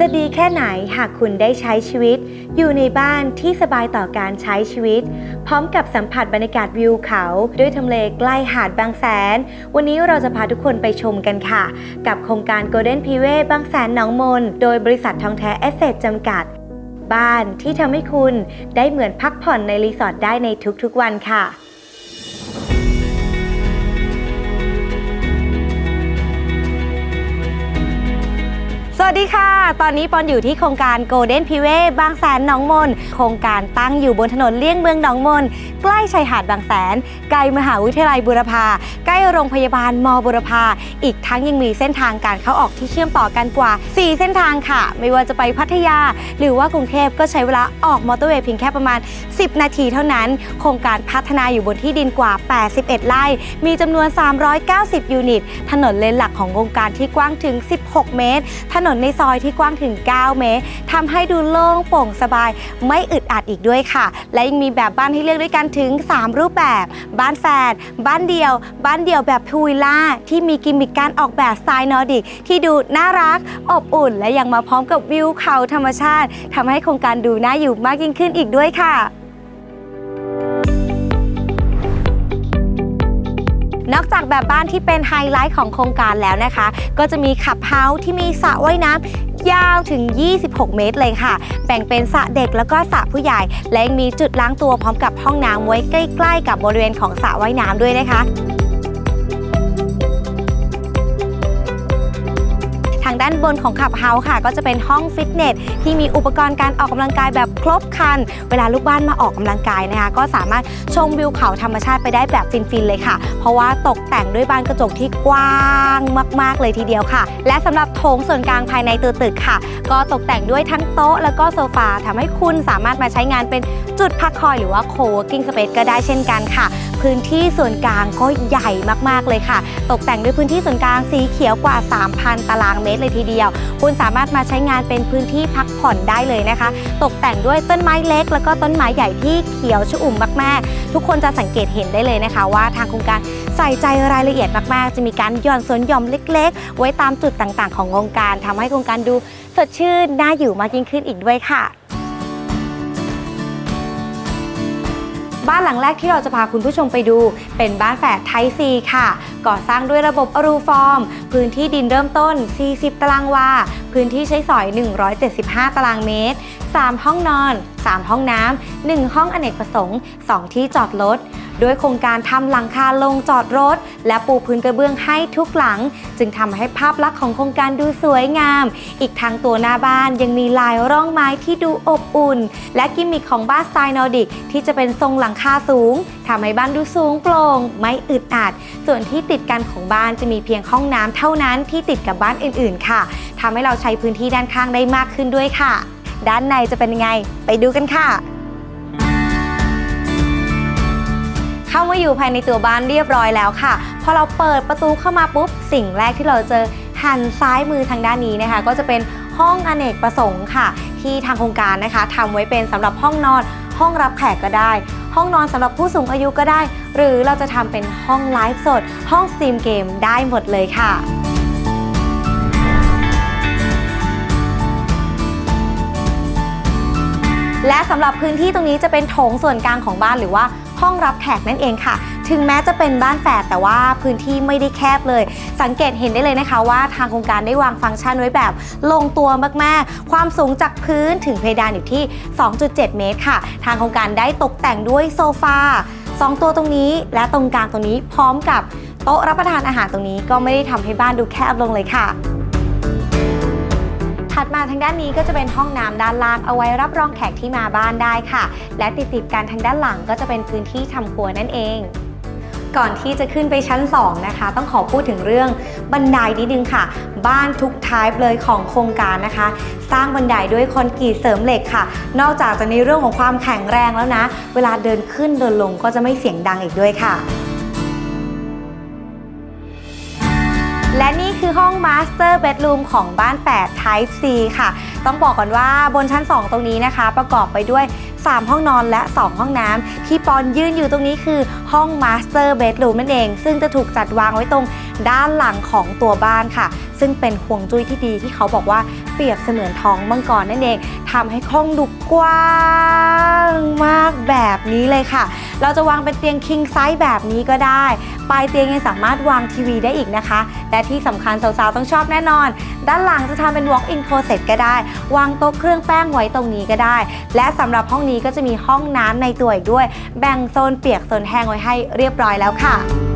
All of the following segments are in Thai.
จะดีแค่ไหนหากคุณได้ใช้ชีวิต อยู่ในบ้านที่สบายต่อการใช้ชีวิต พร้อมกับสัมผัสบรรยากาศวิวเขา ด้วยทำเลใกล้หาดบางแสน วันนี้เราจะพาทุกคนไปชมกันค่ะ กับโครงการ Golden p i w a y บางแสนหนองมน โดยบริษัททองแท้เอสเซจจำกัด บ้านที่ทำให้คุณได้เหมือนพักผ่อนในรีสอร์ทได้ในทุกๆวันค่ะสวัสดีค่ะตอนนี้ปอนอยู่ที่โครงการ Golden p i w a y บางแสนหนองมน โครงการตั้งอยู่บนถนนเลี่ยงเมืองหนองมน ใกล้ชายหาดบางแสน ใกล้มหาวิทยาลัยบุรพา ใกล้โรงพยาบาลมบุรพา อีกทั้งยังมีเส้นทางการเข้าออกที่เชื่อมต่อกันกว่า 4 เส้นทางค่ะ ไม่ว่าจะไปพัทยา หรือว่ากรุงเทพก็ใช้เวลาออกมอเตอร์เวย์เพียงแค่ประมาณ 10 นาทีเท่านั้น โครงการพัฒนาอยู่บนที่ดินกว่า 81 ไร่ มีจำนวน 390 ยูนิต ถนนเลนหลักของโครงการที่กว้างถึง 16 เมตร ถนนในซอยที่กว้างถึง 9 เมตรทำให้ดูโล่งโปร่งสบาย ไม่อึดอัดอีกด้วยค่ะ และยังมีแบบบ้านให้เลือกด้วยกันถึง 3 รูปแบบ บ้านแฟดบ้านเดี่ยว บ้านเดี่ยวแบบพูวิลล่าที่มีกิมมิคการออกแบบสไตล์นอร์ดิกที่ดูน่ารัก อบอุ่น และยังมาพร้อมกับวิวเขาธรรมชาติทำให้โครงการดูน่าอยู่มากยิ่งขึ้นอีกด้วยค่ะ นอกจากแบบบ้านที่เป็นไฮไลท์ของโครงการแล้วนะคะ ก็จะมีขับเฮาส์ที่มีสระว่ายน้ำยาวถึง 26 เมตรเลยค่ะ แบ่งเป็นสระเด็กแล้วก็สระผู้ใหญ่ และยังมีจุดล้างตัวพร้อมกับห้องน้ำไว้ใกล้ ๆ กับบริเวณของสระว่ายน้ำด้วยนะคะางด้านบนของขับเฮาส์ค่ะ ก็จะเป็นห้องฟิตเนสที่มีอุปกรณ์การออกกำลังกายแบบครบครัน เวลาลูกบ้านมาออกกำลังกายนะคะก็สามารถชมวิวเขาธรรมชาติไปได้แบบฟินๆเลยค่ะ เพราะว่าตกแต่งด้วยบานกระจกที่กว้างมาก ๆ เลยทีเดียวค่ะ และสำหรับโถงส่วนกลางภายในตัวตึกค่ะ ก็ตกแต่งด้วยทั้งโต๊ะ แล้วก็โซฟาทำให้คุณสามารถมาใช้งานเป็นจุดพักคอยหรือว่า co-working space ก็ได้เช่นกันค่ะ พื้นที่ส่วนกลางก็ใหญ่มากๆเลยค่ะ ตกแต่งด้วยพื้นที่ส่วนกลางสีเขียวกว่า 3,000 ตารางเมตรเลยทีเดียว คุณสามารถมาใช้งานเป็นพื้นที่พักผ่อนได้เลยนะคะ ตกแต่งด้วยต้นไม้เล็ก แล้วก็ต้นไม้ใหญ่ที่เขียวชอุ่มมากๆ ทุกคนจะสังเกตเห็นได้เลยนะคะ ว่าทางโครงการใส่ใจรายละเอียดมากๆ จะมีการหย่อนสวนหย่อมเล็ก ๆ ไว้ตามจุดต่างๆ ของโครงการทำให้โครงการดูสดชื่นน่าอยู่มากยิ่งขึ้นอีกด้วยค่ะ บ้านหลังแรกที่เราจะพาคุณผู้ชมไปดู เป็นบ้านแฝดไทซีค่ะ ก่อสร้างด้วยระบบอรูฟอร์ม พื้นที่ดินเริ่มต้น 40 ตารางวา พื้นที่ใช้สอย 175 ตารางเมตร 3 ห้องนอน 3 ห้องน้ำ1ห้องอเนกประสงค์ 2 ที่จอดรถด้วยโครงการทำหลังคาลงจอดรถ และปูพื้นกระเบื้องให้ทุกหลัง จึงทำให้ภาพลักษณ์ของโครงการดูสวยงาม อีกทางตัวหน้าบ้านยังมีลายร่องไม้ที่ดูอบอุ่น และกิมมิคของบ้านสไตล์นอร์ดิกที่จะเป็นทรงหลังคาสูงทำให้บ้านดูสูงโปร่งไม่อึดอัด ส่วนที่ติดกันของบ้านจะมีเพียงห้องน้ำเท่านั้นที่ติดกับบ้านอื่น ๆ ค่ะทำให้เราใช้พื้นที่ด้านข้างได้มากขึ้นด้วยค่ะ ด้านในจะเป็นยังไง ไปดูกันค่ะ เข้ามาอยู่ภายในตัวบ้านเรียบร้อยแล้วค่ะ พอเราเปิดประตูเข้ามาปุ๊บ สิ่งแรกที่เราเจอหันซ้ายมือทางด้านนี้นะคะ ก็จะเป็นห้องอเนกประสงค์ค่ะ ที่ทางโครงการนะคะทำไว้เป็นสำหรับห้องนอน ห้องรับแขกก็ได้ ห้องนอนสำหรับผู้สูงอายุก็ได้ หรือเราจะทำเป็นห้องไลฟ์สด ห้องสตรีมเกมได้หมดเลยค่ะ และสำหรับพื้นที่ตรงนี้จะเป็นโถงส่วนกลางของบ้านหรือว่าห้องรับแขกนั่นเองค่ะ ถึงแม้จะเป็นบ้านแฝดแต่ว่าพื้นที่ไม่ได้แคบเลย สังเกตเห็นได้เลยนะคะว่าทางโครงการได้วางฟังก์ชันไว้แบบ ลงตัวมากๆ ความสูงจากพื้นถึงเพดานอยู่ที่ 2.7 เมตรค่ะ ทางโครงการได้ตกแต่งด้วยโซฟาสองตัวตรงนี้และตรงกลางตรงนี้พร้อมกับโต๊ะรับประทานอาหารตรงนี้ก็ไม่ได้ทำให้บ้านดูแคบลงเลยค่ะ ถัดมาทางด้านนี้ก็จะเป็นห้องน้ำด้านล่างเอาไว้รับรองแขกที่มาบ้านได้ค่ะ และติดติดกันทางด้านหลังก็จะเป็นพื้นที่ทำครัวนั่นเอง ก่อนที่จะขึ้นไปชั้น 2 นะคะ ต้องขอพูดถึงเรื่องบันไดนิดนึงค่ะ บ้านทุกทายเลยของโครงการนะคะ สร้างบันไดด้วยคอนกรีตเสริมเหล็กค่ะ นอกจากจะในเรื่องของความแข็งแรงแล้วนะ เวลาเดินขึ้นเดินลงก็จะไม่เสียงดังอีกด้วยค่ะ และนี่ คือห้อง Master Bedroom ของบ้าน 8 Type C ค่ะ ต้องบอกก่อนว่าบนชั้น 2 ตรงนี้นะคะ ประกอบไปด้วย 3 ห้องนอนและ 2 ห้องน้ำที่ปอนยืนอยู่ตรงนี้คือห้อง Master Bedroom นั่นเอง ซึ่งจะถูกจัดวางไว้ตรงด้านหลังของตัวบ้านค่ะ ซึ่งเป็นห่วงจุ้ยที่ดีที่เขาบอกว่า เปรียบเสมือนท้องมังกรนั่นเองทำให้ห้องดูกว้างมากแบบนี้เลยค่ะ เราจะวางเป็นเตียง king size แบบนี้ก็ได้ ปลายเตียงยังสามารถวางทีวีได้อีกนะคะ และที่สำคัญสาวๆต้องชอบแน่นอน ด้านหลังจะทำเป็น walk in closet ก็ได้ วางโต๊ะเครื่องแป้งไว้ตรงนี้ก็ได้ และสำหรับห้องนี้ก็จะมีห้องน้ำในตัวอีกด้วย แบ่งโซนเปียกโซนแห้งไว้ให้เรียบร้อยแล้วค่ะ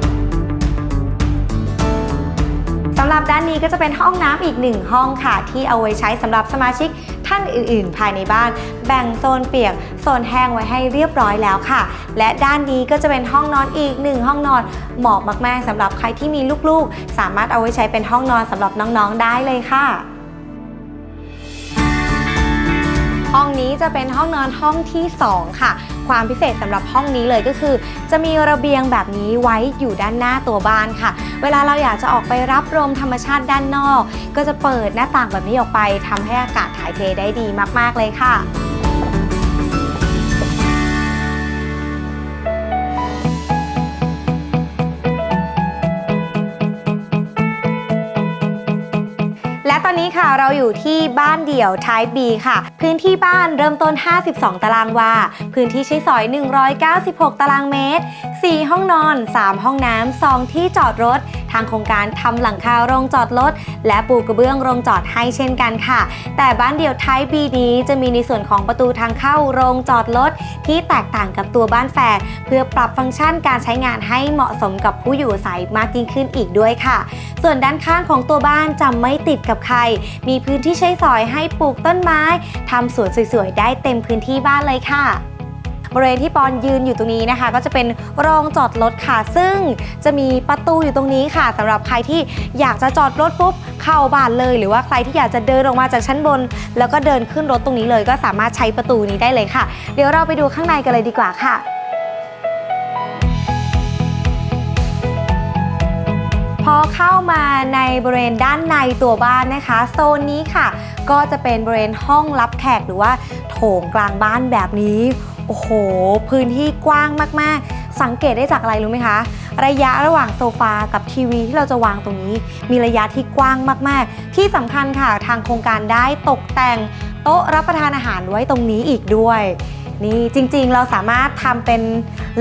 สำหรับด้านนี้ก็จะเป็นห้องน้ำอีกหนึ่งห้องค่ะ ที่เอาไว้ใช้สำหรับสมาชิกท่านอื่น ๆ ภายในบ้าน แบ่งโซนเปียก โซนแห้งไว้ให้เรียบร้อยแล้วค่ะ และด้านนี้ก็จะเป็นห้องนอนอีกหนึ่งห้องนอนเหมาะมาก ๆสำหรับใครที่มีลูก ๆ สามารถเอาไว้ใช้เป็นห้องนอนสำหรับน้อง ๆ ได้เลยค่ะ ห้องนี้จะเป็นห้องนอนห้องที่ 2 ค่ะ ความพิเศษสำหรับห้องนี้เลยก็คือ จะมีระเบียงแบบนี้ไว้อยู่ด้านหน้าตัวบ้านค่ะ เวลาเราอยากจะออกไปรับลมธรรมชาติด้านนอก ก็จะเปิดหน้าต่างแบบนี้ออกไปทำให้อากาศถ่ายเทได้ดีมาก ๆ เลยค่ะ ตอนนี้ค่ะเราอยู่ที่บ้านเดี่ยว Type B ค่ะ พื้นที่บ้านเริ่มต้น 52 ตารางวา พื้นที่ใช้สอย 196 ตารางเมตร 4 ห้องนอน 3 ห้องน้ำ2ที่จอดรถ ทางโครงการทำหลังคาโรงจอดรถและปูกระเบื้องโรงจอดให้เช่นกันค่ะ แต่บ้านเดี่ยว Type B นี้จะมีในส่วนของประตูทางเข้าโรงจอดรถที่แตกต่างกับตัวบ้านแฝดเพื่อปรับฟังก์ชันการใช้งานให้เหมาะสมกับผู้อยู่อาศัยมากยิ่งขึ้นอีกด้วยค่ะ ส่วนด้านข้างของตัวบ้านจะไม่ติดกับใคร มีพื้นที่ใช้สอยให้ปลูกต้นไม้ทำสวนสวยๆ ได้เต็มพื้นที่บ้านเลยค่ะ บริเวณที่ปอนยืนอยู่ตรงนี้นะคะ ก็จะเป็นโรงจอดรถค่ะ ซึ่งจะมีประตูอยู่ตรงนี้ค่ะสำหรับใครที่อยากจะจอดรถปุ๊บเข้าบ้านเลย หรือว่าใครที่อยากจะเดินออกมาจากชั้นบน แล้วก็เดินขึ้นรถตรงนี้เลย ก็สามารถใช้ประตูนี้ได้เลยค่ะ เดี๋ยวเราไปดูข้างในกันเลยดีกว่าค่ะพอเข้ามาในบริเวณด้านในตัวบ้านนะคะ โซนนี้ค่ะ ก็จะเป็นบริเวณห้องรับแขกหรือว่าโถงกลางบ้านแบบนี้ โอ้โห พื้นที่กว้างมากๆ สังเกตได้จากอะไรรู้ไหมคะ ระยะระหว่างโซฟากับทีวีที่เราจะวางตรงนี้ มีระยะที่กว้างมากๆ ที่สำคัญค่ะทางโครงการได้ตกแต่งโต๊ะรับประทานอาหารไว้ตรงนี้อีกด้วยนี่จริงๆเราสามารถทำเป็น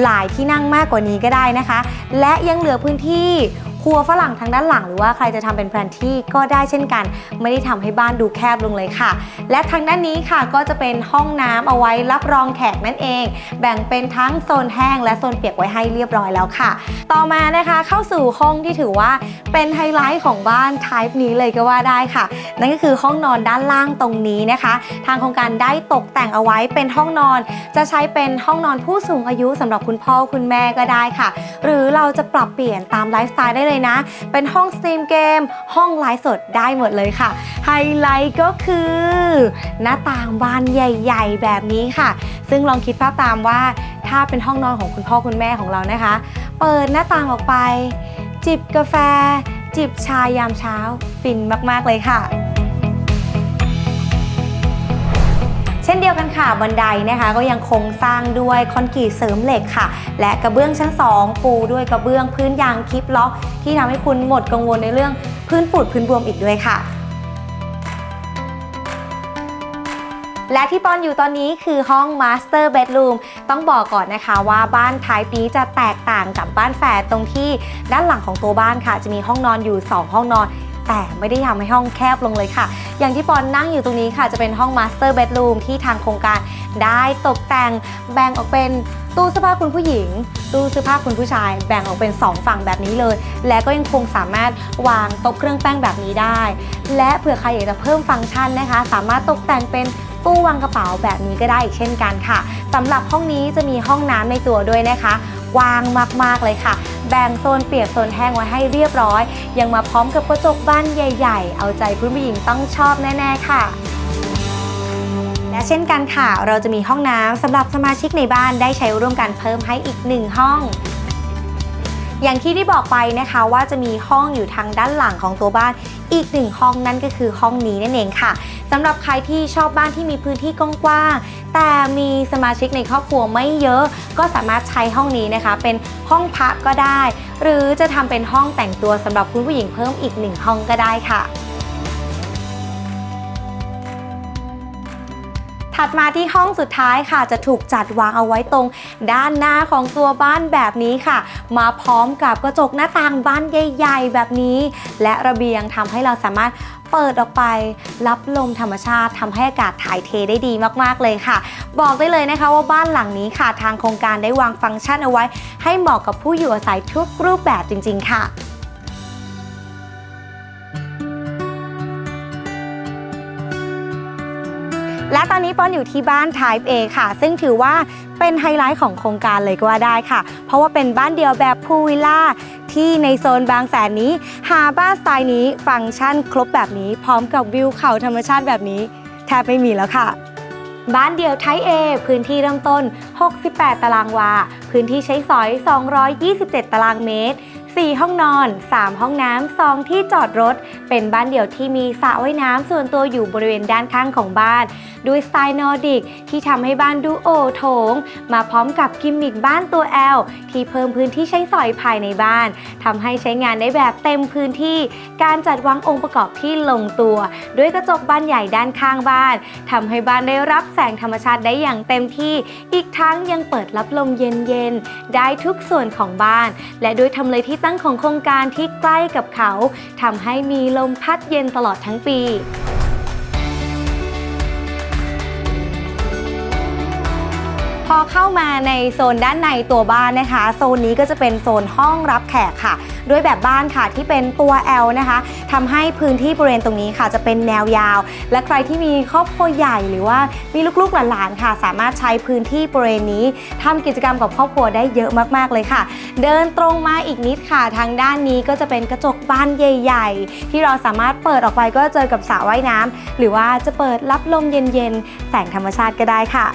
หลายที่นั่งมากกว่านี้ก็ได้นะคะ และยังเหลือพื้นที่ ครัวฝรั่งทางด้านหลัง หรือว่าใครจะทำเป็นแพลนที่ก็ได้เช่นกัน ไม่ได้ทำให้บ้านดูแคบลงเลยค่ะ และทางด้านนี้ค่ะก็จะเป็นห้องน้ำเอาไว้รับรองแขกนั่นเอง แบ่งเป็นทั้งโซนแห้งและโซนเปียกไว้ให้เรียบร้อยแล้วค่ะ ต่อมานะคะเข้าสู่ห้องที่ถือว่าเป็นไฮไลท์ของบ้าน type นี้เลยก็ว่าได้ค่ะ นั่นก็คือห้องนอนด้านล่างตรงนี้นะคะ ทางโครงการได้ตกแต่งเอาไว้เป็นห้องนอน จะใช้เป็นห้องนอนผู้สูงอายุสำหรับคุณพ่อคุณแม่ก็ได้ค่ะ หรือเราจะปรับเปลี่ยนตามไลฟ์สไตล์ได้เลยนะ เป็นห้องสตรีมเกม ห้องไลฟ์สดได้หมดเลยค่ะ ไฮไลท์ก็คือ หน้าต่างบานใหญ่ ๆ แบบนี้ค่ะ ซึ่งลองคิดภาพตามว่า ถ้าเป็นห้องนอนของคุณพ่อคุณแม่ของเรานะคะ เปิดหน้าต่างออกไป จิบกาแฟ จิบชายามเช้า ฟินมากๆเลยค่ะ เช่นเดียวกันค่ะบันไดนะคะก็ยังคงสร้างด้วยคอนกรีตเสริมเหล็กค่ะ และกระเบื้องชั้น 2 ปูด้วยกระเบื้องพื้นยางคลิปล็อก ที่ทำให้คุณหมดกังวลในเรื่องพื้นปูดพื้นบวมอีกด้วยค่ะและที่ปอนอยู่ตอนนี้คือห้อง Master Bedroom ต้องบอกก่อนนะคะว่าบ้านท้ายปีจะแตกต่างกับบ้านแฝดตรงที่ด้านหลังของตัวบ้านค่ะ จะมีห้องนอนอยู่ 2 ห้องนอน แต่ไม่ได้ทำให้ห้องแคบลงเลยค่ะ อย่างที่ปอนนั่งอยู่ตรงนี้ค่ะ จะเป็นห้อง Master Bedroom ที่ทางโครงการได้ตกแต่งแบ่งออกเป็นตู้เสื้อผ้าคุณผู้หญิง ตู้เสื้อผ้าคุณผู้ชาย แบ่งออกเป็น 2 ฝั่งแบบนี้เลย และก็ยังคงสามารถวางโต๊ะเครื่องแป้งแบบนี้ได้ และเผื่อใครอยากจะเพิ่มฟังก์ชันนะคะ สามารถตกแต่งเป็นตู้วางกระเป๋าแบบนี้ก็ได้อีกเช่นกันค่ะสำหรับห้องนี้จะมีห้องน้ำในตัวด้วยนะคะ กว้างมากๆเลยค่ะ แบ่งโซนเปียกโซนแห้งไว้ให้เรียบร้อย ยังมาพร้อมกับกระจกบ้านใหญ่ ๆ เอาใจคุณผู้หญิงต้องชอบแน่ๆค่ะและเช่นกันค่ะ เราจะมีห้องน้ำสำหรับสมาชิกในบ้านได้ใช้ร่วมกันเพิ่มให้อีกหนึ่งห้อง อย่างที่ได้บอกไปนะคะว่าจะมีห้องอยู่ทางด้านหลังของตัวบ้าน อีกหนึ่งห้องนั่นก็คือห้องนี้นั่นเองค่ะสำหรับใครที่ชอบบ้านที่มีพื้นที่กว้างๆแต่มีสมาชิกในครอบครัวไม่เยอะ ก็สามารถใช้ห้องนี้นะคะ เป็นห้องพักก็ได้ หรือจะทำเป็นห้องแต่งตัวสำหรับคุณผู้หญิงเพิ่มอีกหนึ่งห้องก็ได้ค่ะ ถัดมาที่ห้องสุดท้ายค่ะ จะถูกจัดวางเอาไว้ตรงด้านหน้าของตัวบ้านแบบนี้ค่ะ มาพร้อมกับกระจกหน้าต่างบ้านใหญ่ๆ แบบนี้ และระเบียงทำให้เราสามารถเปิดออกไปรับลมธรรมชาติทำให้อากาศถ่ายเทได้ดีมากๆเลยค่ะ บอกได้เลยนะคะว่าบ้านหลังนี้ค่ะ ทางโครงการได้วางฟังก์ชันเอาไว้ ให้เหมาะกับผู้อยู่อาศัยทุกรูปแบบจริง ๆ ค่ะ และตอนนี้ปอนอยู่ที่บ้าน Type A ค่ะ ซึ่งถือว่าเป็นไฮไลท์ของโครงการเลยก็ว่าได้ค่ะ เพราะว่าเป็นบ้านเดียวแบบพูวิลล่าที่ในโซนบางแสนนี้ หาบ้านสไตล์นี้ฟังก์ชันครบแบบนี้ พร้อมกับวิวเขาธรรมชาติแบบนี้ แทบไม่มีแล้วค่ะบ้านเดี่ยวไทย A พื้นที่เริ่มต้น 68 ตารางวา พื้นที่ใช้สอย 227 ตารางเมตร 4 ห้องนอน 3 ห้องน้ำ 2 ที่จอดรถ เป็นบ้านเดี่ยวที่มีสระว่ายน้ำส่วนตัวอยู่บริเวณด้านข้างของบ้าน ด้วยสไตล์นอร์ดิกที่ทำให้บ้านดูโอโถง มาพร้อมกับกิมมิคบ้านตัว L ที่เพิ่มพื้นที่ใช้สอยภายในบ้านทำให้ใช้งานได้แบบเต็มพื้นที่ การจัดวางองค์ประกอบที่ลงตัว ด้วยกระจกบานใหญ่ด้านข้างบ้านทำให้บ้านได้รับแสงธรรมชาติได้อย่างเต็มที่ อีกทั้งยังเปิดรับลมเย็นๆได้ทุกส่วนของบ้าน และด้วยทำเลที่ตั้งของโครงการที่ใกล้กับเขาทำให้มีลมพัดเย็นตลอดทั้งปี พอเข้ามาในโซนด้านในตัวบ้านนะคะ โซนนี้ก็จะเป็นโซนห้องรับแขกค่ะ ด้วยแบบบ้านค่ะที่เป็นตัว L นะคะทำให้พื้นที่บริเวณตรงนี้ค่ะ จะเป็นแนวยาว และใครที่มีครอบครัวใหญ่หรือว่ามีลูกๆหลานๆค่ะ สามารถใช้พื้นที่บริเวณนี้ทำกิจกรรมกับครอบครัวได้เยอะมากๆเลยค่ะ เดินตรงมาอีกนิดค่ะ ทางด้านนี้ก็จะเป็นกระจกบานใหญ่ ๆ ที่เราสามารถเปิดออกไปก็เจอกับสระว่ายน้ำหรือว่าจะเปิดรับลมเย็นๆแสงธรรมชาติก็ได้ค่ะ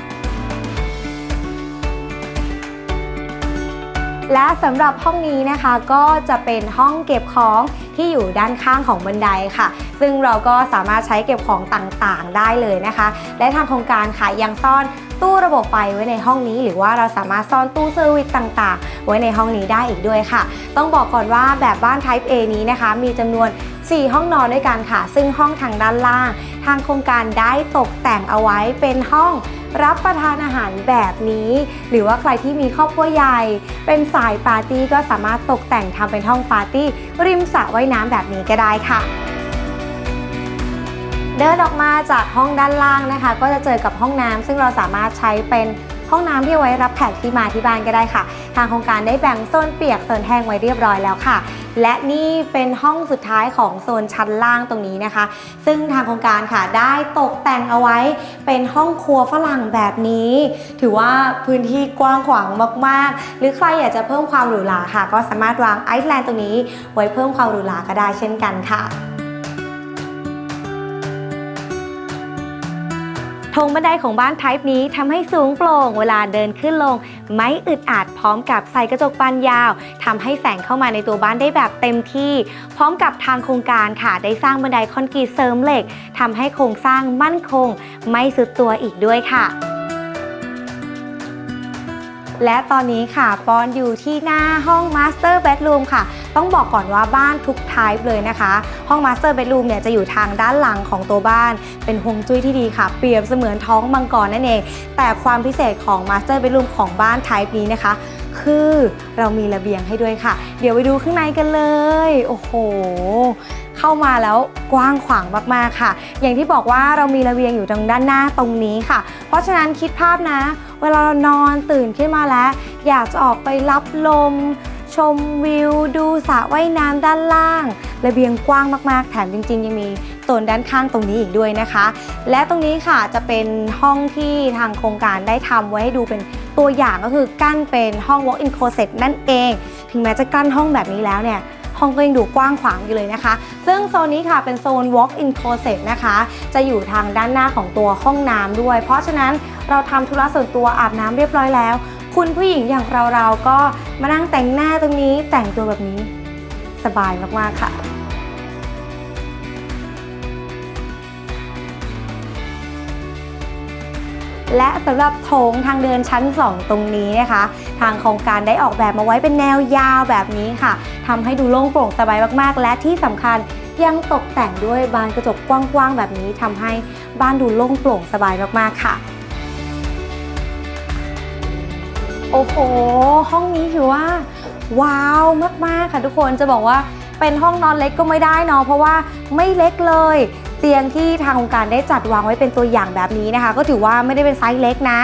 และสำหรับห้องนี้นะคะก็จะเป็นห้องเก็บของที่อยู่ด้านข้างของบันไดค่ะ ซึ่งเราก็สามารถใช้เก็บของต่างๆ ได้เลยนะคะ และทางโครงการค่ะยังซ่อนตู้ระบบไฟไว้ในห้องนี้ หรือว่าเราสามารถซ่อนตู้เซอร์วิสต่างๆ ไว้ในห้องนี้ได้อีกด้วยค่ะ ต้องบอกก่อนว่าแบบบ้าน Type A นี้นะคะ มีจำนวน 4 ห้องนอนด้วยกันค่ะ ซึ่งห้องทางด้านล่าง ทางโครงการได้ตกแต่งเอาไว้เป็นห้องรับประทานอาหารแบบนี้ หรือว่าใครที่มีครอบครัวใหญ่ เป็นสายปาร์ตี้ก็สามารถตกแต่งทำเป็นห้องปาร์ตี้ ริมสระว่ายน้ำแบบนี้ก็ได้ค่ะเดินออกมาจากห้องด้านล่างนะคะ ก็จะเจอกับห้องน้ำซึ่งเราสามารถใช้เป็น ห้องน้ำที่ไว้รับแขกที่มาที่บ้านก็ได้ค่ะ ทางโครงการได้แบ่งโซนเปียกโซนแห้งไว้เรียบร้อยแล้วค่ะ และนี่เป็นห้องสุดท้ายของโซนชั้นล่างตรงนี้นะคะ ซึ่งทางโครงการค่ะได้ตกแต่งเอาไว้เป็นห้องครัวฝรั่งแบบนี้ ถือว่าพื้นที่กว้างขวางมากๆ หรือใครอยากจะเพิ่มความหรูหราค่ะ ก็สามารถวางไอซ์แลนด์ตรงนี้ ไว้เพิ่มความหรูหราก็ได้เช่นกันค่ะ ธงบันไดของบ้านไทป์นี้ทำให้สูงโปร่งเวลาเดินขึ้นลง ไม่อึดอัดพร้อมกับใส่กระจกบานยาวทำให้แสงเข้ามาในตัวบ้านได้แบบเต็มที่ พร้อมกับทางโครงการค่ะได้สร้างบันไดคอนกรีตเสริมเหล็กทำให้โครงสร้างมั่นคง ไม่สุดตัวอีกด้วยค่ะ และตอนนี้ค่ะปอนอยู่ที่หน้าห้อง Master Bedroom ค่ะ ต้องบอกก่อนว่าบ้านทุก type เลยนะคะ ห้อง Master Bedroom เนี่ยจะอยู่ทางด้านหลังของตัวบ้าน เป็นฮวงจุ้ยที่ดีค่ะ เปรียบเสมือนท้องมังกรนั่นเอง แต่ความพิเศษของ Master Bedroom ของบ้าน type นี้นะคะ คือเรามีระเบียงให้ด้วยค่ะ เดี๋ยวไปดูข้างในกันเลย โอ้โห เข้ามาแล้วกว้างขวางมากๆค่ะ อย่างที่บอกว่าเรามีระเบียงอยู่ตรงด้านหน้าตรงนี้ค่ะ เพราะฉะนั้นคิดภาพนะ เวลาเรานอนตื่นขึ้นมาแล้ว อยากจะออกไปรับลม ชมวิว ดูสระว่ายน้ำด้านล่าง ระเบียงกว้างมากๆ แถมจริง ๆ ยังมีโซนด้านข้างตรงนี้อีกด้วยนะคะ และตรงนี้ค่ะจะเป็นห้องที่ทางโครงการได้ทำไว้ให้ดูเป็นตัวอย่างก็คือกั้นเป็นห้อง walk-in closet นั่นเอง ถึงแม้จะกั้นห้องแบบนี้แล้วเนี่ย ห้องก็ยังดูกว้างขวางอยู่เลยนะคะ ซึ่งโซนนี้ค่ะเป็นโซน walk-in closet นะคะ จะอยู่ทางด้านหน้าของตัวห้องน้ำด้วย เพราะฉะนั้นเราทำธุระส่วนตัวอาบน้ำเรียบร้อยแล้ว คุณผู้หญิงอย่างเราเราก็มานั่งแต่งหน้าตรงนี้แต่งตัวแบบนี้สบายมากๆค่ะ และสำหรับโถงทางเดินชั้น 2 ตรงนี้นะคะ ทางโครงการได้ออกแบบมาไว้เป็นแนวยาวแบบนี้ค่ะทำให้ดูโล่งโปร่งสบายมากๆ และที่สำคัญยังตกแต่งด้วยบานกระจกกว้างๆ แบบนี้ทำให้บ้านดูโล่งโปร่งสบายมากๆค่ะ โอ้โห ห้องนี้ถือว่า ว้าวมากๆค่ะทุกคนจะบอกว่าเป็นห้องนอนเล็กก็ไม่ได้เนาะเพราะว่าไม่เล็กเลย เตียงที่ทางองค์การได้จัดวางไว้เป็นตัวอย่างแบบนี้นะคะ ก็ถือว่าไม่ได้เป็นไซส์เล็กนะ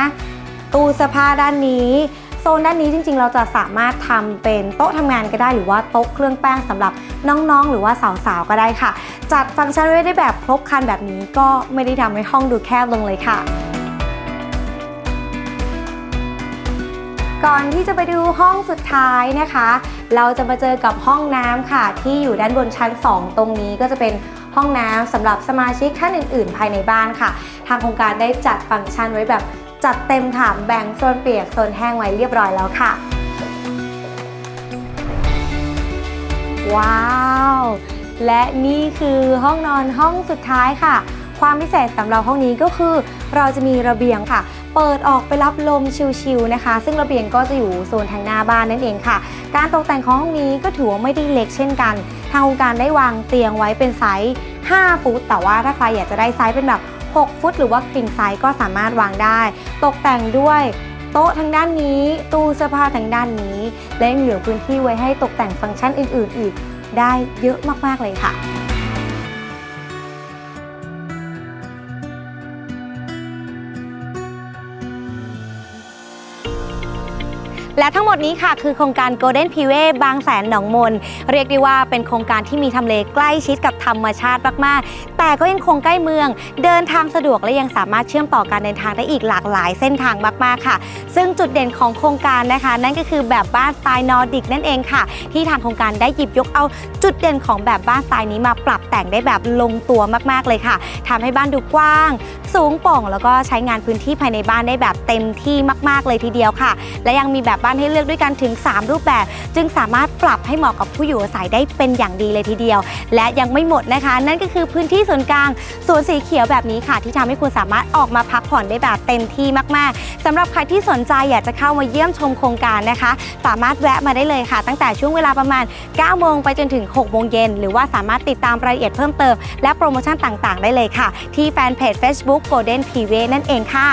ตู้เสื้อผ้าด้านนี้โซนด้านนี้จริงๆ เราจะสามารถทำเป็นโต๊ะทำงานก็ได้หรือว่าโต๊ะเครื่องแป้งสำหรับน้องๆ หรือว่าสาวๆ ก็ได้ค่ะ จัดฟังก์ชันไว้ได้แบบครบครันแบบนี้ก็ไม่ได้ทำให้ห้องดูแคบลงเลยค่ะ ก่อนที่จะไปดูห้องสุดท้ายนะคะ เราจะมาเจอกับห้องน้ำค่ะ ที่อยู่ด้านบนชั้น 2 ตรงนี้ก็จะเป็น ห้องน้ำสำหรับสมาชิกท่านอื่น ๆ ภายในบ้านค่ะ ทางโครงการได้จัดฟังก์ชันไว้แบบจัดเต็มค่ะแบ่งโซนเปียกโซนแห้งไว้เรียบร้อยแล้วค่ะ ว้าว และนี่คือห้องนอนห้องสุดท้ายค่ะ ความพิเศษสำหรับห้องนี้ก็คือ เราจะมีระเบียงค่ะ เปิดออกไปรับลมชิลๆนะคะ ซึ่งระเบียงก็จะอยู่โซนทางหน้าบ้านนั่นเองค่ะ การตกแต่งของห้องนี้ก็ถือว่าไม่ได้เล็กเช่นกัน ทางองค์การได้วางเตียงไว้เป็นไซส์ 5 ฟุต แต่ว่าถ้าใครอยากจะได้ไซส์เป็นแบบ 6 ฟุต หรือว่าค i งไซส์ก็สามารถวางได้ ตกแต่งด้วยโต๊ะทางด้านนี้ ตู้เสื้อผ้าทางด้านนี้ และยังเหลือพื้นที่ไว้ให้ตกแต่งฟังก์ชันอื่น ๆ อีก ได้เยอะมาก ๆ เลยค่ะ และทั้งหมดนี้ค่ะคือโครงการ Golden p i w a y บางแสนหนองมน เรียกได้ว่าเป็นโครงการที่มีทำเลใกล้ชิดกับธรรมชาติมากๆ แต่ก็ยังคงใกล้เมือง เดินทางสะดวกและยังสามารถเชื่อมต่อการเดินทางได้อีกหลากหลายเส้นทางมากๆค่ะ ซึ่งจุดเด่นของโครงการนะคะ นั่นก็คือแบบบ้านสไตล์นอร์ดิกนั่นเองค่ะ ที่ทางโครงการได้หยิบยกเอาจุดเด่นของแบบบ้านสไตล์นี้มาปรับแต่งได้แบบลงตัวมากๆเลยค่ะทำให้บ้านดูกว้าง สูงโปร่งแล้วก็ใช้งานพื้นที่ภายในบ้านได้แบบเต็มที่มาก ๆเลยทีเดียวค่ะ และยังมีแบบบ้านให้เลือกด้วยกันถึง 3 รูปแบบ จึงสามารถปรับให้เหมาะกับผู้อยู่อาศัยได้เป็นอย่างดีเลยทีเดียว และยังไม่หมดนะคะ นั่นก็คือพื้นที่ส่วนกลางสวนสีเขียวแบบนี้ค่ะ ที่ทำให้คุณสามารถออกมาพักผ่อนได้แบบเต็มที่มากๆสำหรับใครที่สนใจอยากจะเข้ามาเยี่ยมชมโครงการนะคะ สามารถแวะมาได้เลยค่ะ ตั้งแต่ช่วงเวลาประมาณ 9 โมงไปจนถึง 6 โมงเย็นหรือว่าสามารถติดตามรายละเอียดเพิ่มเติมและโปรโมชั่นต่างๆ ได้เลยค่ะ ที่แฟนเพจ Facebook Golden p w a y นั่นเองค่ะ